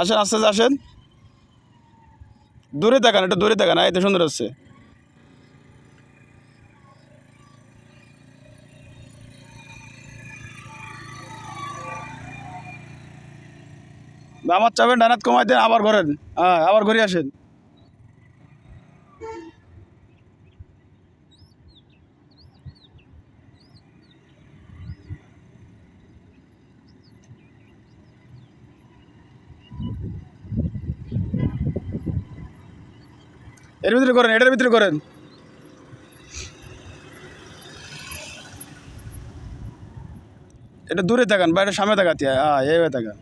আসেন, আস্তে আস্তে আসেন। দূরে দেখান একটু দূরে দেখান এত সুন্দর হচ্ছে। আমার চাবেন ডানাত কমাই দেন, আবার ঘরেন। হ্যাঁ আবার ঘুরে আসেন। এর ভিতরে করেন, এটার ভিতরে করেন। এটা দূরে থাকান, বা এটা সামনে থাকাতে হ্যাঁ। এভাবে থাকান।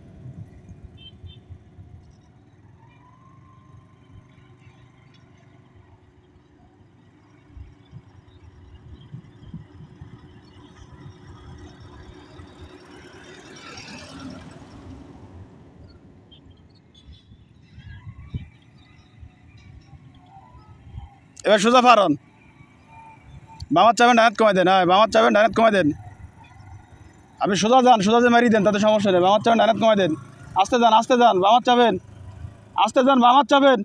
এবার সোজা ফারন। বামার চাবেন ডানাত কমাই দেন। হ্যাঁ বামার চাবেন ডানাত কমাই দেন। আপনি সোজা যান, সোজা যে মারিয়ে দেন, তাতে সমস্যা নেই। বামার চাবেন ডানাত কমাই দেন। আসতে যান আসতে যান বামার চাবেন আসতে যান বামার চাবেন